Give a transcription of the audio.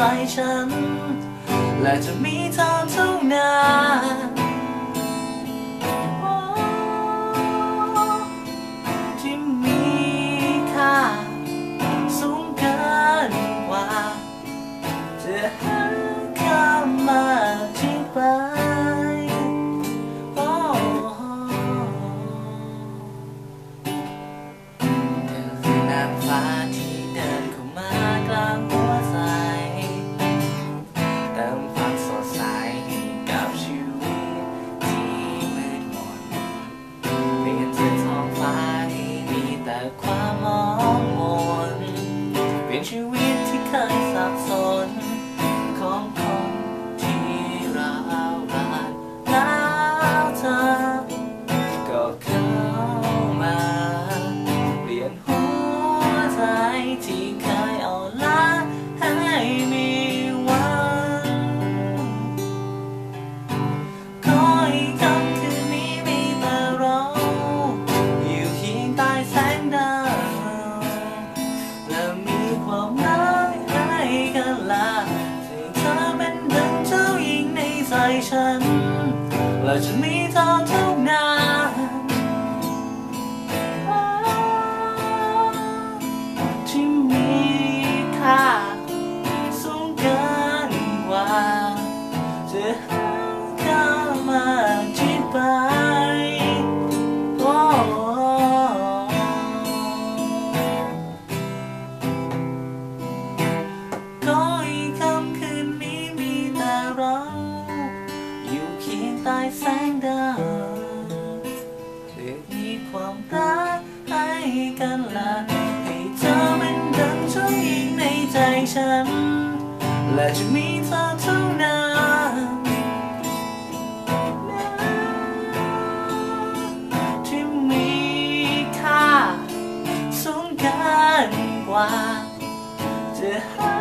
ใจฉัน และจะมีเธอเท่านั้น 来自你的头。 แสงดาวมีความรักให้กันละให้เธอเป็นดังช่วยยิงในใจฉัน และจะมีเธอเท่านั้นที่มีค่าสูงเกินกว่าจะห